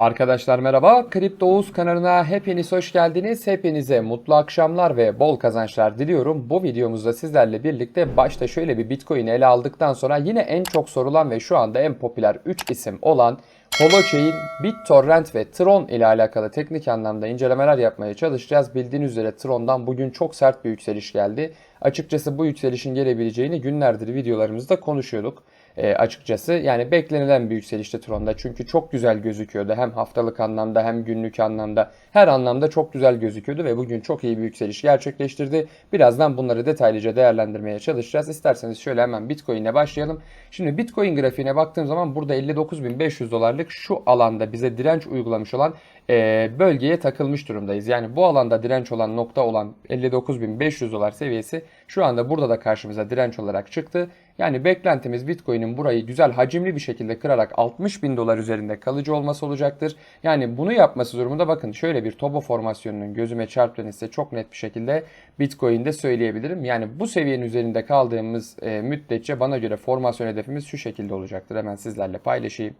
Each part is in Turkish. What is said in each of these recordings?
Arkadaşlar merhaba. Kripto Oğuz kanalına hepiniz hoş geldiniz. Hepinize mutlu akşamlar ve bol kazançlar diliyorum. Bu videomuzda sizlerle birlikte başta şöyle bir Bitcoin'i ele aldıktan sonra yine en çok sorulan ve şu anda en popüler 3 isim olan Holochain, BitTorrent ve Tron ile alakalı teknik anlamda incelemeler yapmaya çalışacağız. Bildiğiniz üzere Tron'dan bugün çok sert bir yükseliş geldi. Açıkçası bu yükselişin gelebileceğini günlerdir videolarımızda konuşuyorduk e, açıkçası. Yani beklenilen bir yükselişti Tron'da. Çünkü çok güzel gözüküyordu. Hem haftalık anlamda hem günlük anlamda her anlamda çok güzel gözüküyordu ve bugün çok iyi bir yükseliş gerçekleştirdi. Birazdan bunları detaylıca değerlendirmeye çalışacağız. İsterseniz şöyle hemen Bitcoin'e başlayalım. Şimdi Bitcoin grafiğine baktığım zaman burada 59.500 dolarlık şu alanda bize direnç uygulamış olan e, bölgeye takılmış durumdayız. Yani bu alanda direnç olan nokta olan 59.500 dolar seviyesi şu anda burada da karşımıza direnç olarak çıktı. Yani beklentimiz Bitcoin'in burayı güzel hacimli bir şekilde kırarak 60 bin dolar üzerinde kalıcı olması olacaktır. Yani bunu yapması durumunda bakın şöyle bir tobo formasyonunun gözüme çarptığını size çok net bir şekilde Bitcoin'de söyleyebilirim. Yani bu seviyenin üzerinde kaldığımız e, müddetçe bana göre formasyon hedefimiz şu şekilde olacaktır. Hemen sizlerle paylaşayım.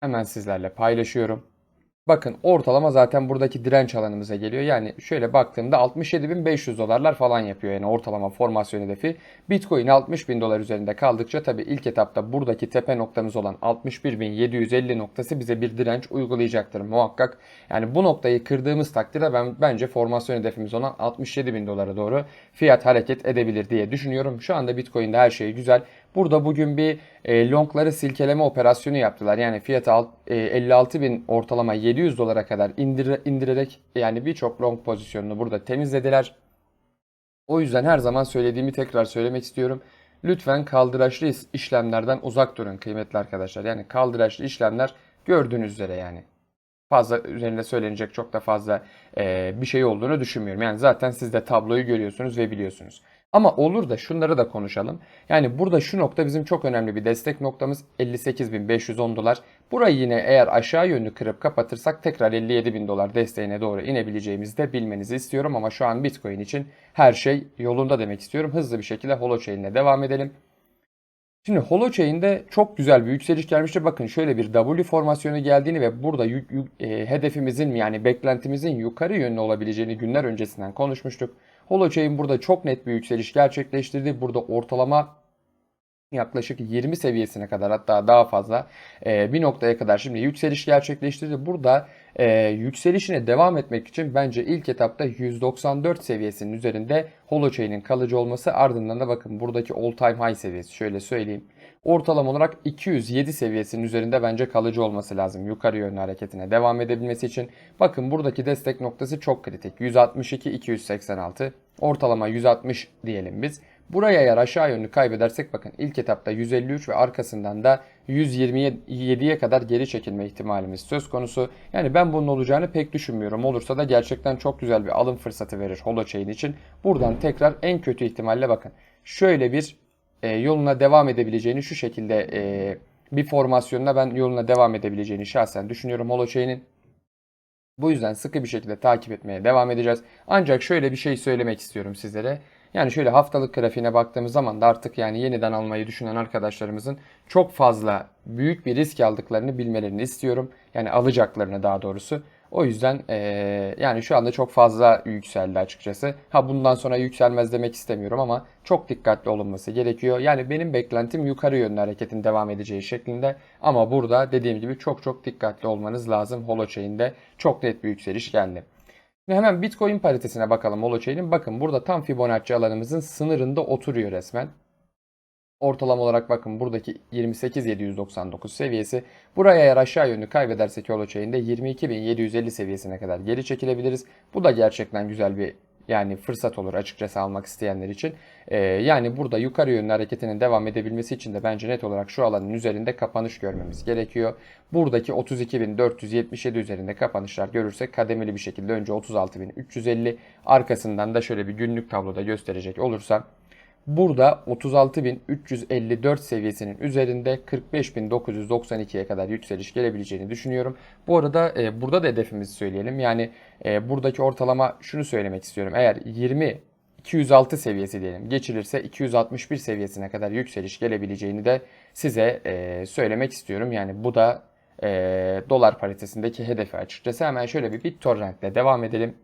Hemen sizlerle paylaşıyorum. Bakın ortalama zaten buradaki direnç alanımıza geliyor. Yani şöyle baktığımda 67.500 dolarlar falan yapıyor. Yani ortalama formasyon hedefi. Bitcoin 60.000 dolar üzerinde kaldıkça tabii ilk etapta buradaki tepe noktamız olan 61.750 noktası bize bir direnç uygulayacaktır muhakkak. Yani bu noktayı kırdığımız takdirde ben bence formasyon hedefimiz olan 67.000 dolara doğru fiyat hareket edebilir diye düşünüyorum. Şu anda Bitcoin'de her şey güzel. Burada bugün bir e, longları silkeleme operasyonu yaptılar. Yani fiyatı alt, e, 56 bin ortalama 700 dolara kadar indir, indirerek yani birçok long pozisyonunu burada temizlediler. O yüzden her zaman söylediğimi tekrar söylemek istiyorum. Lütfen kaldıraçlı işlemlerden uzak durun kıymetli arkadaşlar. Yani kaldıraçlı işlemler gördüğünüz üzere yani fazla üzerinde söylenecek çok da fazla e, bir şey olduğunu düşünmüyorum. Yani zaten siz de tabloyu görüyorsunuz ve biliyorsunuz. Ama olur da şunları da konuşalım. Yani burada şu nokta bizim çok önemli bir destek noktamız 58.510 dolar. Burayı yine eğer aşağı yönlü kırıp kapatırsak tekrar 57.000 dolar desteğine doğru inebileceğimizi de bilmenizi istiyorum. Ama şu an Bitcoin için her şey yolunda demek istiyorum. Hızlı bir şekilde Holochain'le devam edelim. Şimdi Holochain'de çok güzel bir yükseliş gelmişti. Bakın şöyle bir W formasyonu geldiğini ve burada e, hedefimizin yani beklentimizin yukarı yönlü olabileceğini günler öncesinden konuşmuştuk. Holochain burada çok net bir yükseliş gerçekleştirdi. Burada ortalama yaklaşık 20 seviyesine kadar hatta daha fazla e, bir noktaya kadar şimdi yükseliş gerçekleştirdi. Burada e, yükselişine devam etmek için bence ilk etapta 194 seviyesinin üzerinde Holochain'in kalıcı olması ardından da bakın buradaki all time high seviyesi şöyle söyleyeyim. Ortalama olarak 207 seviyesinin üzerinde bence kalıcı olması lazım yukarı yönlü hareketine devam edebilmesi için. Bakın buradaki destek noktası çok kritik. 162-286 ortalama 160 diyelim biz. Buraya eğer aşağı yönlü kaybedersek bakın ilk etapta 153 ve arkasından da 127'ye kadar geri çekilme ihtimalimiz söz konusu. Yani ben bunun olacağını pek düşünmüyorum. Olursa da gerçekten çok güzel bir alım fırsatı verir Holochain için. Buradan tekrar en kötü ihtimalle bakın. Şöyle bir e, yoluna devam edebileceğini şu şekilde e, bir formasyonla ben yoluna devam edebileceğini şahsen düşünüyorum Holochain'in. Bu yüzden sıkı bir şekilde takip etmeye devam edeceğiz. Ancak şöyle bir şey söylemek istiyorum sizlere. Yani şöyle haftalık grafiğine baktığımız zaman da artık yani yeniden almayı düşünen arkadaşlarımızın çok fazla büyük bir risk aldıklarını bilmelerini istiyorum. Yani alacaklarını daha doğrusu. O yüzden eee, yani şu anda çok fazla yükseldi açıkçası. Ha bundan sonra yükselmez demek istemiyorum ama çok dikkatli olunması gerekiyor. Yani benim beklentim yukarı yönlü hareketin devam edeceği şeklinde. Ama burada dediğim gibi çok çok dikkatli olmanız lazım. Holochain'de çok net bir yükseliş geldi. Şimdi hemen Bitcoin paritesine bakalım Holochain'in. Bakın burada tam Fibonacci alanımızın sınırında oturuyor resmen. Ortalama olarak bakın buradaki 28.799 seviyesi. Buraya eğer aşağı yönlü kaybedersek Holochain'de 22.750 seviyesine kadar geri çekilebiliriz. Bu da gerçekten güzel bir yani fırsat olur açıkçası almak isteyenler için. Ee, yani burada yukarı yönlü hareketinin devam edebilmesi için de bence net olarak şu alanın üzerinde kapanış görmemiz gerekiyor. Buradaki 32.477 üzerinde kapanışlar görürsek kademeli bir şekilde önce 36.350 arkasından da şöyle bir günlük tabloda gösterecek olursam Burada 36.354 seviyesinin üzerinde 45.992'ye kadar yükseliş gelebileceğini düşünüyorum. Bu arada e, burada da hedefimizi söyleyelim. Yani e, buradaki ortalama şunu söylemek istiyorum. Eğer 20 206 seviyesi diyelim geçilirse 261 seviyesine kadar yükseliş gelebileceğini de size e, söylemek istiyorum. Yani bu da e, dolar paritesindeki hedefi açıkçası. Hemen şöyle bir BitTorrent'le devam edelim.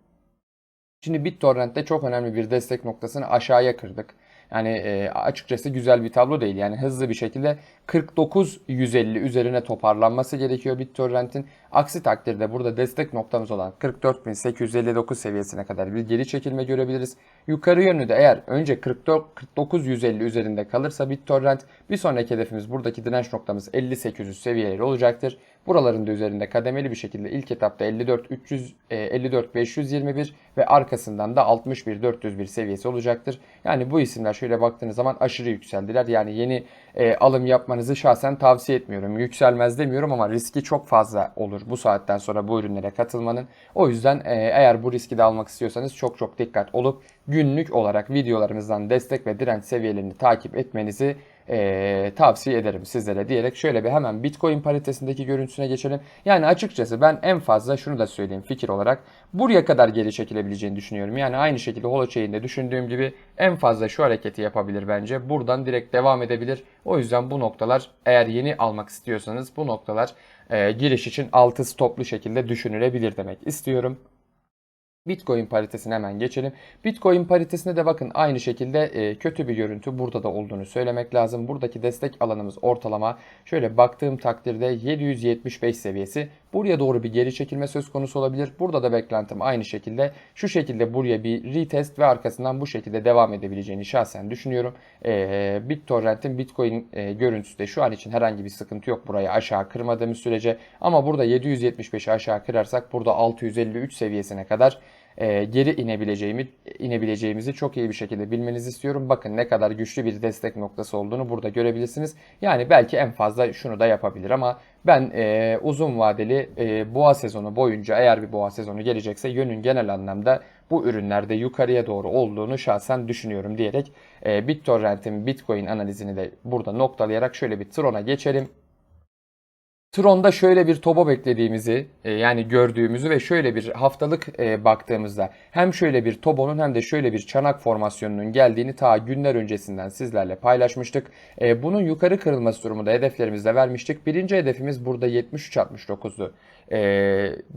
Şimdi BitTorrent'te çok önemli bir destek noktasını aşağıya kırdık. Yani e, açıkçası güzel bir tablo değil. Yani hızlı bir şekilde 49.150 üzerine toparlanması gerekiyor BitTorrent'in. Aksi takdirde burada destek noktamız olan 44.859 seviyesine kadar bir geri çekilme görebiliriz. Yukarı yönlü de eğer önce 44 49.150 üzerinde kalırsa BitTorrent bir sonraki hedefimiz buradaki direnç noktamız 50.800 seviyeleri olacaktır. Buraların da üzerinde kademeli bir şekilde ilk etapta 54 300 e, 54 521 ve arkasından da 61 401 seviyesi olacaktır. Yani bu isimler şöyle baktığınız zaman aşırı yükseldiler. Yani yeni e, alım yapmanızı şahsen tavsiye etmiyorum. Yükselmez demiyorum ama riski çok fazla olur bu saatten sonra bu ürünlere katılmanın. O yüzden e, eğer bu riski de almak istiyorsanız çok çok dikkat olup günlük olarak videolarımızdan destek ve direnç seviyelerini takip etmenizi e, tavsiye ederim sizlere diyerek şöyle bir hemen Bitcoin paritesindeki görüntüsüne geçelim. Yani açıkçası ben en fazla şunu da söyleyeyim fikir olarak buraya kadar geri çekilebileceğini düşünüyorum. Yani aynı şekilde Holochain'de düşündüğüm gibi en fazla şu hareketi yapabilir bence. Buradan direkt devam edebilir. O yüzden bu noktalar eğer yeni almak istiyorsanız bu noktalar e, giriş için altı stoplu şekilde düşünülebilir demek istiyorum. Bitcoin paritesine hemen geçelim. Bitcoin paritesine de bakın aynı şekilde e, kötü bir görüntü burada da olduğunu söylemek lazım. Buradaki destek alanımız ortalama şöyle baktığım takdirde 775 seviyesi. Buraya doğru bir geri çekilme söz konusu olabilir. Burada da beklentim aynı şekilde şu şekilde buraya bir retest ve arkasından bu şekilde devam edebileceğini şahsen düşünüyorum. E, BitTorrent'in Bitcoin e, görüntüsü de şu an için herhangi bir sıkıntı yok burayı aşağı kırmadığımız sürece. Ama burada 775'i aşağı kırarsak burada 653 seviyesine kadar e, geri inebileceğimi inebileceğimizi çok iyi bir şekilde bilmenizi istiyorum. Bakın ne kadar güçlü bir destek noktası olduğunu burada görebilirsiniz. Yani belki en fazla şunu da yapabilir ama ben e, uzun vadeli e, boğa sezonu boyunca eğer bir boğa sezonu gelecekse yönün genel anlamda bu ürünlerde yukarıya doğru olduğunu şahsen düşünüyorum diyerek e, BitTorrent'in Bitcoin analizini de burada noktalayarak şöyle bir Tron'a geçelim. Tron'da şöyle bir toba beklediğimizi e, yani gördüğümüzü ve şöyle bir haftalık e, baktığımızda hem şöyle bir tobonun hem de şöyle bir çanak formasyonunun geldiğini ta günler öncesinden sizlerle paylaşmıştık. E, bunun yukarı kırılması durumunda hedeflerimizde vermiştik. Birinci hedefimiz burada 73.69'du.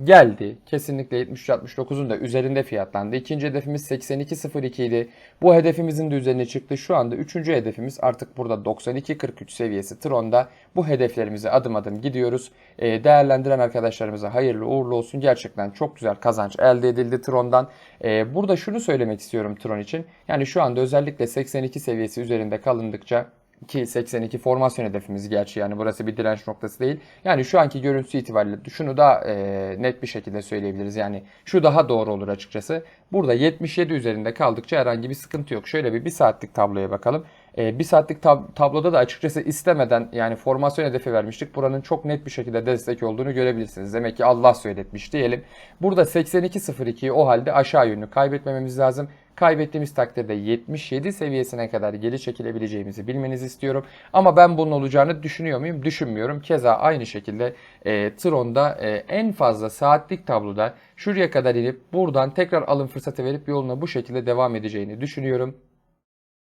geldi. Kesinlikle 73.69'un da üzerinde fiyatlandı. İkinci hedefimiz 82.02 idi. Bu hedefimizin de üzerine çıktı. Şu anda üçüncü hedefimiz artık burada 92.43 seviyesi Tron'da. Bu hedeflerimize adım adım gidiyor ediyoruz. E, değerlendiren arkadaşlarımıza hayırlı uğurlu olsun. Gerçekten çok güzel kazanç elde edildi Tron'dan. E, burada şunu söylemek istiyorum Tron için. Yani şu anda özellikle 82 seviyesi üzerinde kalındıkça ki 82 formasyon hedefimiz gerçi yani burası bir direnç noktası değil. Yani şu anki görüntüsü itibariyle şunu da e, net bir şekilde söyleyebiliriz. Yani şu daha doğru olur açıkçası. Burada 77 üzerinde kaldıkça herhangi bir sıkıntı yok. Şöyle bir bir saatlik tabloya bakalım. E, bir saatlik tab- tabloda da açıkçası istemeden yani formasyon hedefi vermiştik. Buranın çok net bir şekilde destek olduğunu görebilirsiniz. Demek ki Allah söyletmiş diyelim. Burada 82.02'yi o halde aşağı yönlü kaybetmememiz lazım. Kaybettiğimiz takdirde 77 seviyesine kadar geri çekilebileceğimizi bilmenizi istiyorum. Ama ben bunun olacağını düşünüyor muyum? Düşünmüyorum. Keza aynı şekilde e, Tron'da e, en fazla saatlik tabloda şuraya kadar inip buradan tekrar alım fırsatı verip yoluna bu şekilde devam edeceğini düşünüyorum.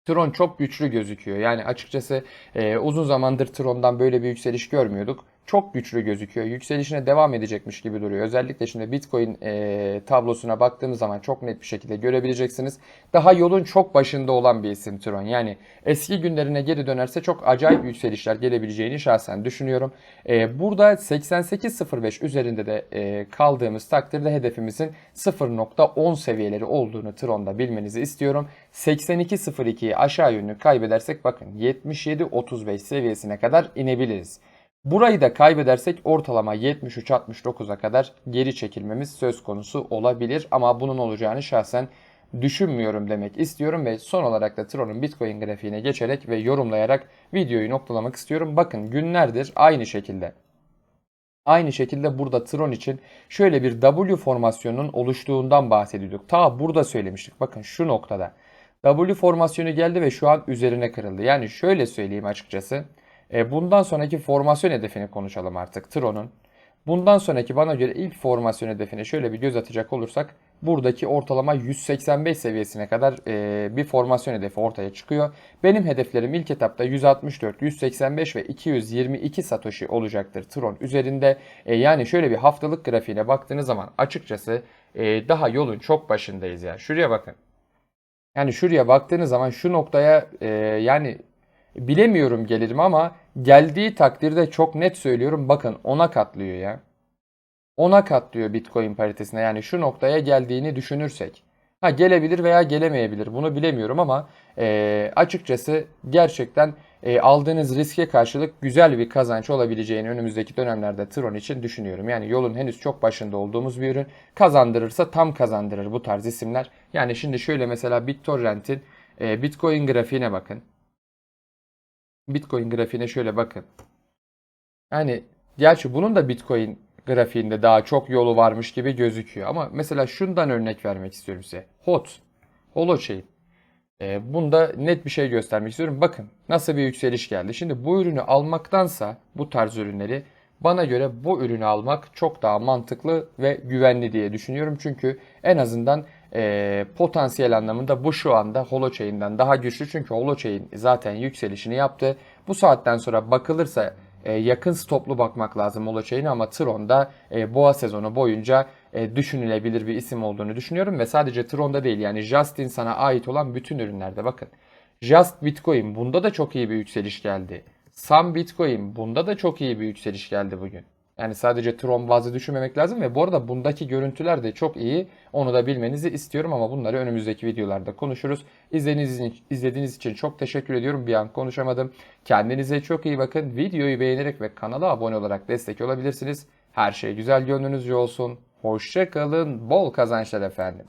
Tron çok güçlü gözüküyor. Yani açıkçası e, uzun zamandır Tron'dan böyle bir yükseliş görmüyorduk çok güçlü gözüküyor. Yükselişine devam edecekmiş gibi duruyor. Özellikle şimdi Bitcoin e, tablosuna baktığımız zaman çok net bir şekilde görebileceksiniz. Daha yolun çok başında olan bir isim Tron. Yani eski günlerine geri dönerse çok acayip yükselişler gelebileceğini şahsen düşünüyorum. E, burada 88.05 üzerinde de e, kaldığımız takdirde hedefimizin 0.10 seviyeleri olduğunu Tron'da bilmenizi istiyorum. 82.02'yi aşağı yönlü kaybedersek bakın 77.35 seviyesine kadar inebiliriz. Burayı da kaybedersek ortalama 73-69'a kadar geri çekilmemiz söz konusu olabilir. Ama bunun olacağını şahsen düşünmüyorum demek istiyorum ve son olarak da Tron'un Bitcoin grafiğine geçerek ve yorumlayarak videoyu noktalamak istiyorum. Bakın günlerdir aynı şekilde Aynı şekilde burada Tron için şöyle bir W formasyonunun oluştuğundan bahsediyorduk. Ta burada söylemiştik. Bakın şu noktada. W formasyonu geldi ve şu an üzerine kırıldı. Yani şöyle söyleyeyim açıkçası. E, bundan sonraki formasyon hedefini konuşalım artık Tron'un. Bundan sonraki bana göre ilk formasyon hedefine şöyle bir göz atacak olursak buradaki ortalama 185 seviyesine kadar e, bir formasyon hedefi ortaya çıkıyor. Benim hedeflerim ilk etapta 164, 185 ve 222 Satoshi olacaktır Tron üzerinde. E, yani şöyle bir haftalık grafiğine baktığınız zaman açıkçası e, daha yolun çok başındayız ya. Şuraya bakın. Yani şuraya baktığınız zaman şu noktaya e, yani bilemiyorum gelirim ama geldiği takdirde çok net söylüyorum bakın ona katlıyor ya. Ona katlıyor Bitcoin paritesine yani şu noktaya geldiğini düşünürsek. Ha gelebilir veya gelemeyebilir bunu bilemiyorum ama e, açıkçası gerçekten e, aldığınız riske karşılık güzel bir kazanç olabileceğini önümüzdeki dönemlerde Tron için düşünüyorum. Yani yolun henüz çok başında olduğumuz bir ürün kazandırırsa tam kazandırır bu tarz isimler. Yani şimdi şöyle mesela BitTorrent'in e, Bitcoin grafiğine bakın. Bitcoin grafiğine şöyle bakın. Yani gerçi bunun da Bitcoin grafiğinde daha çok yolu varmış gibi gözüküyor. Ama mesela şundan örnek vermek istiyorum size. HOT, Holochain. E, bunda net bir şey göstermek istiyorum. Bakın nasıl bir yükseliş geldi. Şimdi bu ürünü almaktansa bu tarz ürünleri bana göre bu ürünü almak çok daha mantıklı ve güvenli diye düşünüyorum. Çünkü en azından e, potansiyel anlamında bu şu anda Holochain'den daha güçlü. Çünkü Holochain zaten yükselişini yaptı. Bu saatten sonra bakılırsa e, yakın stoplu bakmak lazım Holochain'e ama Tron'da e, boğa sezonu boyunca e, düşünülebilir bir isim olduğunu düşünüyorum ve sadece Tron'da değil yani Justin sana ait olan bütün ürünlerde bakın. Just Bitcoin bunda da çok iyi bir yükseliş geldi. Sam Bitcoin bunda da çok iyi bir yükseliş geldi bugün. Yani sadece Tron bazı düşünmemek lazım ve bu arada bundaki görüntüler de çok iyi. Onu da bilmenizi istiyorum ama bunları önümüzdeki videolarda konuşuruz. İzlediğiniz için, izlediğiniz için çok teşekkür ediyorum. Bir an konuşamadım. Kendinize çok iyi bakın. Videoyu beğenerek ve kanala abone olarak destek olabilirsiniz. Her şey güzel gönlünüzce olsun. Hoşça kalın. Bol kazançlar efendim.